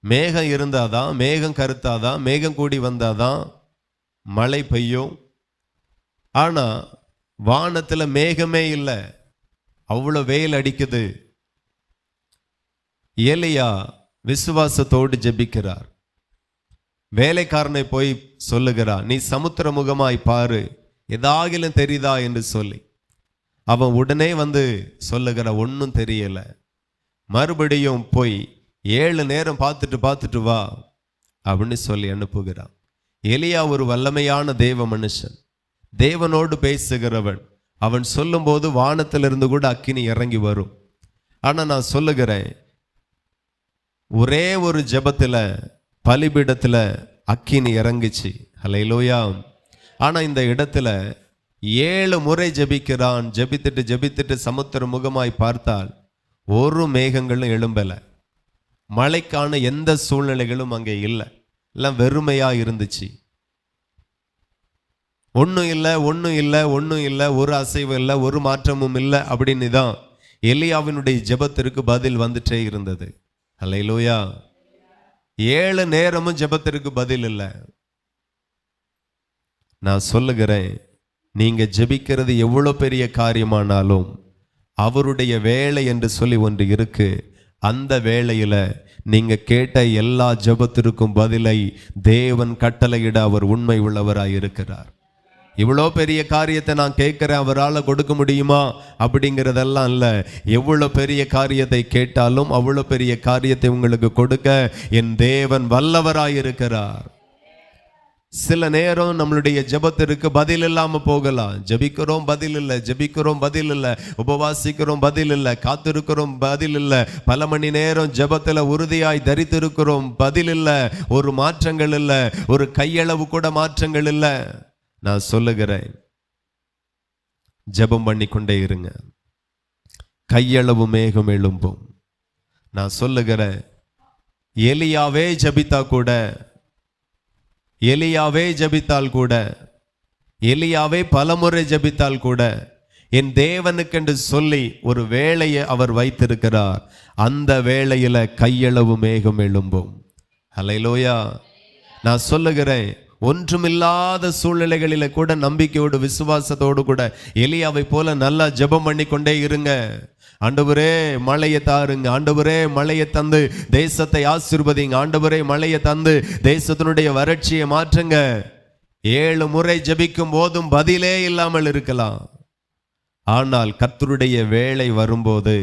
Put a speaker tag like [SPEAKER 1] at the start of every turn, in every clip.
[SPEAKER 1] மேகம் இருந்தாதான் மேகம் கருத்தாதான் மேகம் கூடி வந்தாதான் மழை பெய்யும். ஆனால் வானத்தில் மேகமே இல்லை. அவ்வளோ வெயில் அடிக்குது. ஏலையா விசுவாசத்தோடு ஜெபிக்கிறார். வேலைக்காரனை போய் சொல்லுகிறார் நீ சமுத்திர முகமாய் பாரு எதாகிலும் தெரியுதா? என்று சொல்லி. அவன் உடனே வந்து சொல்லுகிற ஒன்றும் தெரியலை. மறுபடியும் போய் ஏழு நேரம் பார்த்துட்டு பார்த்துட்டு வா அப்படின்னு சொல்லி அனுப்புகிறான். எலியா ஒரு வல்லமையான தேவ மனுஷன். தேவனோடு பேசுகிறவன். அவன் சொல்லும்போது வானத்திலிருந்து கூட அக்கினி இறங்கி வரும். ஆனால் நான் சொல்லுகிறேன் ஒரே ஒரு ஜபத்தில் பலிபீடத்தில் அக்கினி இறங்குச்சு. அலையிலோயா ஆனால் இந்த இடத்துல ஏழு முறை ஜெபிக்கிறான். ஜெபித்துட்டு ஜெபித்துட்டு சமுத்திர முகமாய் பார்த்தால் ஒரு மேகங்களும் எழும்பலை. மழைக்கான எந்த சூழ்நிலைகளும் அங்கே இல்லை. எல்லாம் வெறுமையாக இருந்துச்சு. ஒன்றும் இல்லை ஒன்றும் இல்லை ஒன்றும் இல்லை ஒரு அசைவும் இல்லை ஒரு மாற்றமும் இல்லை அப்படின்னு தான் எலியாவினுடைய ஜெபத்திற்கு பதில் வந்துட்டே இருந்தது. அல்லையிலோயா ஏழு நேரமும் ஜெபத்திற்கு பதில் இல்லை. நான் சொல்லுகிறேன் நீங்க ஜெபிக்கிறது எவ்வளோ பெரிய காரியமானாலும் அவருடைய வேலை என்று சொல்லி ஒன்று இருக்கு. அந்த வேளையில் நீங்கள் கேட்ட எல்லா ஜெபத்திற்கும் பதிலை தேவன் கட்டளையிட அவர் உண்மை உள்ளவராக இருக்கிறார். இவ்வளோ பெரிய காரியத்தை நான் கேட்குறேன் அவரால் கொடுக்க முடியுமா? அப்படிங்கிறதெல்லாம் இல்லை. எவ்வளோ பெரிய காரியத்தை கேட்டாலும் அவ்வளோ பெரிய காரியத்தை உங்களுக்கு கொடுக்க என் தேவன் வல்லவராக இருக்கிறார். சில நேரம் நம்மளுடைய ஜெபத்திற்கு பதில் இல்லாம போகலாம். ஜெபிக்கிறோம் பதில் இல்லை ஜெபிக்கிறோம் பதில் இல்லை உபவாசிக்கிறோம் பதில் இல்லை காத்திருக்கிறோம் பதில் இல்லை. பல மணி நேரம் ஜெபத்துல உறுதியாய் தரித்திருக்கிறோம் பதில் இல்லை ஒரு மாற்றங்கள் இல்லை ஒரு கையளவு கூட மாற்றங்கள் இல்லை. நான் சொல்லுகிறேன் ஜெபம் பண்ணி கொண்டே இருங்க. கையளவு மேகம் எழும்பும். நான் சொல்லுகிறேன் எலியாவே ஜெபித்தா கூட எலியாவே ஜெபித்தால் கூட எலியாவே பலமுறை ஜெபித்தால் கூட என் தேவனுக்கென்று சொல்லி ஒரு வேலையை அவர் வைத்திருக்கிறார். அந்த வேளையில் கையளவு மேகம் எழும்பும். அலையிலோயா நான் சொல்லுகிறேன் ஒன்றுமில்லாத சூழ்நிலைகளில் கூட நம்பிக்கையோடு விசுவாசத்தோடு கூட எலியாவை போல நல்லா ஜெபம் பண்ணி கொண்டே இருங்க. ஆண்டவரே மழையை தாருங்க. ஆண்டவரே மழையை தந்து தேசத்தை ஆசீர்வதிங்க. ஆண்டவரே மழையை தந்து தேசத்தினுடைய வறட்சியை மாற்றுங்க. ஏழு முறை ஜபிக்கும் போதும் பதிலே இல்லாமல் இருக்கலாம். ஆனால் கத்தருடைய வேலை வரும்போது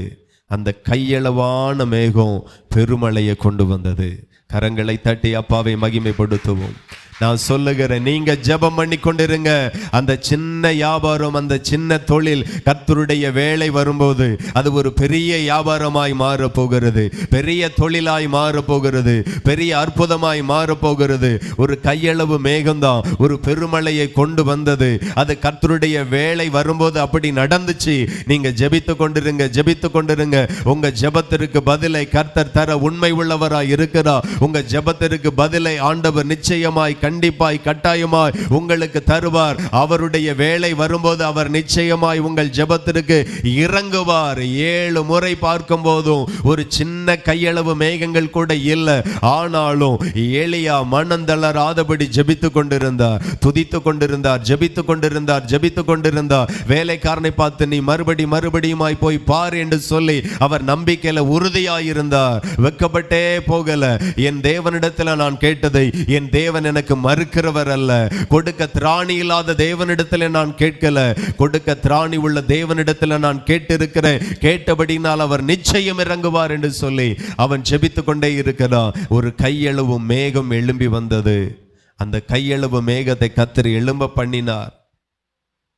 [SPEAKER 1] அந்த கையளவான மேகம் பெருமழையை கொண்டு வந்தது. கரங்களை தட்டி அப்பாவை மகிமைப்படுத்துவோம். நான் சொல்லுகிறேன் நீங்க ஜெபம் பண்ணி கொண்டிருங்க அந்த சின்ன வியாபாரம் அந்த சின்ன தொழில் கர்த்தருடைய வேலை வரும்போது அது ஒரு பெரிய வியாபாரமாய் மாறப்போகிறது. பெரிய தொழிலாய் மாறப்போகிறது. பெரிய அற்புதமாய் மாறப்போகிறது. ஒரு கையளவு மேகம்தான் ஒரு பெருமழையை கொண்டு வந்தது. அது கர்த்தருடைய வேலை வரும்போது அப்படி நடந்துச்சு. நீங்க ஜெபித்து கொண்டிருங்க ஜெபித்து கொண்டிருங்க. உங்க ஜெபத்திற்கு பதிலை கர்த்தர் தர உண்மை உள்ளவராய் இருக்கிறார். உங்க ஜெபத்திற்கு பதிலை ஆண்டவர் நிச்சயமாய் கண்டிப்பாய் கட்டாயமாய் உங்களுக்கு தருவார். அவருடைய வேலை வரும்போது அவர் நிச்சயமாய் உங்கள் ஜெபத்திற்கு இறங்குவார். ஏழு முறை பார்க்கும் போதும் ஒரு சின்ன கையளவு மேகங்கள் கூட இல்லை. ஆனாலும் ஏழையா மனந்தளராதபடி ஜெபித்து கொண்டிருந்தார். துதித்து கொண்டிருந்தார் ஜெபித்து கொண்டிருந்தார் ஜெபித்து கொண்டிருந்தார். வேலைக்காரனை பார்த்து நீ மறுபடி மறுபடியுமாய் போய் பார் என்று சொல்லி அவர் நம்பிக்கையில உறுதியாயிருந்தார். வெக்கப்பட்டே போகல. என் தேவனிடத்துல நான் கேட்டதை என் தேவன் எனக்கு மறுக்கிறவர் அல்ல. கொடுக்க திராணி இல்லாத தேவனிடத்துல நான் கேட்கல. கொடுக்க திராணி உள்ள தேவனிடத்துல நான் கேட்டிருக்கிறேன். கேட்டபடினால் அவர் நிச்சயம் இறங்குவார் என்று சொல்லி அவன் ஜெபித்து கொண்டே இருக்கிறான். ஒரு கையளவு மேகம் எழும்பி வந்தது. அந்த கையளவு மேகத்தை கத்திரி எழும்ப பண்ணினார்.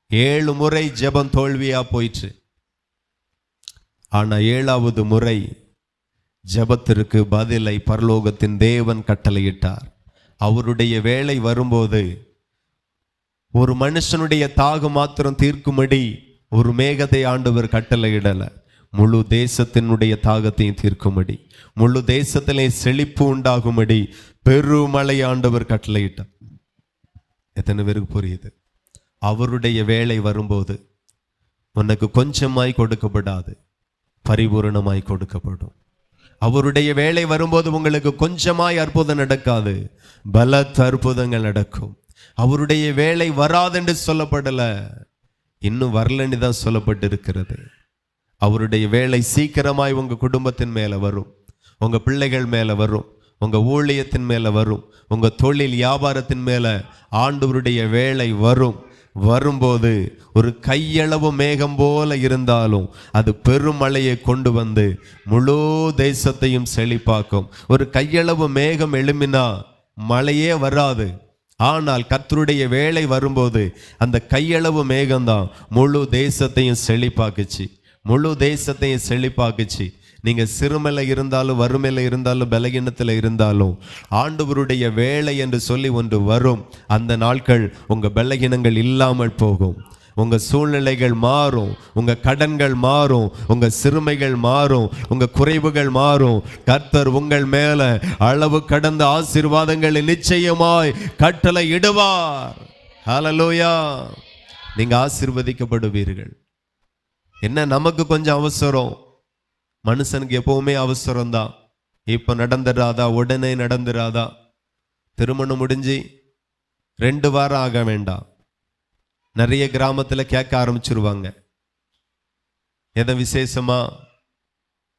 [SPEAKER 1] ஏழு முறை ஜெபம் தோல்வியா போயிற்று. ஆனா ஏழாவது முறை ஜெபத்திற்கு பதிலை பரலோகத்தின் தேவன் கட்டளையிட்டார். அவருடைய வேலை வரும்போது ஒரு மனுஷனுடைய தாகம் மாத்திரம் தீர்க்கும்படி ஒரு மேகத்தை ஆண்டவர் கட்டளையிடலை முழு தேசத்தினுடைய தாகத்தையும் தீர்க்கும்படி முழு தேசத்திலே செழிப்பு உண்டாகும்படி பெருமழை ஆண்டவர் கட்டளையிட்டார் எத்தனை பேருக்கு புரியுது? அவருடைய வேலை வரும்போது உனக்கு கொஞ்சமாய் கொடுக்கப்படாது பரிபூரணமாய் கொடுக்கப்படும். அவருடைய வேலை வரும்போது உங்களுக்கு கொஞ்சமாய் அற்புதம் நடக்காது. பலத்த அற்புதங்கள் நடக்கும். அவருடைய வேலை வராதென்று சொல்லப்படலை. இன்னும் வரலன்னு தான் சொல்லப்பட்டிருக்கிறது. அவருடைய வேலை சீக்கிரமாய் உங்கள் குடும்பத்தின் மேலே வரும். உங்கள் பிள்ளைகள் மேலே வரும். உங்கள் ஊழியத்தின் மேலே வரும். உங்கள் தொழில் வியாபாரத்தின் மேலே ஆண்டவருடைய வேலை வரும். வரும்போது ஒரு கையளவு மேகம் போல இருந்தாலும் அது பெருமழையை கொண்டு வந்து முழு தேசத்தையும் செழிப்பாக்கும். ஒரு கையளவு மேகம் எழும்பினா மழையே வராது. ஆனால் கத்தருடைய வேலை வரும்போது அந்த கையளவு மேகம்தான் முழு தேசத்தையும் செழிப்பாக்குச்சு. முழு தேசத்தையும் செழிப்பாக்குச்சு. நீங்கள் சிறுமையில் இருந்தாலும் வறுமையில் இருந்தாலும் பலகீனத்தில் இருந்தாலும் ஆண்டவருடைய வேலை என்று சொல்லி ஒன்று வரும். அந்த நாட்கள் உங்கள் பலகீனங்கள் இல்லாமல் போகும். உங்கள் சூழ்நிலைகள் மாறும். உங்கள் கடன்கள் மாறும். உங்கள் சிறுமைகள் மாறும். உங்கள் குறைவுகள் மாறும். கர்த்தர் உங்கள் மேலே அளவு கடந்த ஆசீர்வாதங்களை நிச்சயமாய் கட்டளை இடுவார். ஹலலோயா நீங்கள் ஆசீர்வதிக்கப்படுவீர்கள். என்ன நமக்கு கொஞ்சம் அவசரம். மனுஷனுக்கு எப்பவுமே அவசரம் தான் இப்போ நடந்துடாதா உடனே நடந்துடாதா திருமணம் முடிஞ்சு ரெண்டு வாரம் ஆக வேண்டாம். நிறைய கிராமத்தில் கேட்க ஆரம்பிச்சிருவாங்க. எதை விசேஷமா?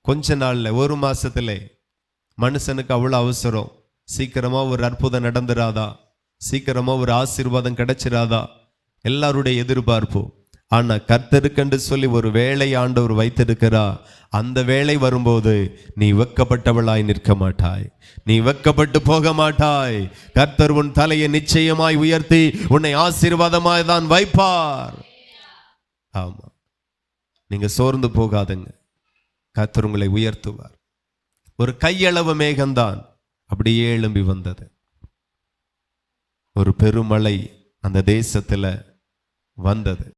[SPEAKER 1] கொஞ்ச நாளில் ஒரு மாதத்துல மனுஷனுக்கு அவ்வளோ அவசரம். சீக்கிரமாக ஒரு அற்புதம் நடந்துடாதா சீக்கிரமாக ஒரு ஆசீர்வாதம் கிடைச்சிடாதா எல்லாருடைய எதிர்பார்ப்பும் ஆனால் கர்த்தருக்கென்று சொல்லி ஒரு வேலை ஆண்டவர் வைத்திருக்கிறா அந்த வேலை வரும்போது நீ வெக்கப்பட்டவளாய் நிற்க மாட்டாய். நீ வெக்கப்பட்டு போக மாட்டாய். கர்த்தர் உன் தலையை நிச்சயமாய் உயர்த்தி உன்னை ஆசீர்வாதமாய் தான் வைப்பார். ஆமா. நீங்க சோர்ந்து போகாதுங்க. கர்த்தர் உங்களை உயர்த்துவார். ஒரு கையளவு மேகம்தான் அப்படியே எழும்பி வந்தது. ஒரு பெருமழை அந்த தேசத்தில் வந்தது.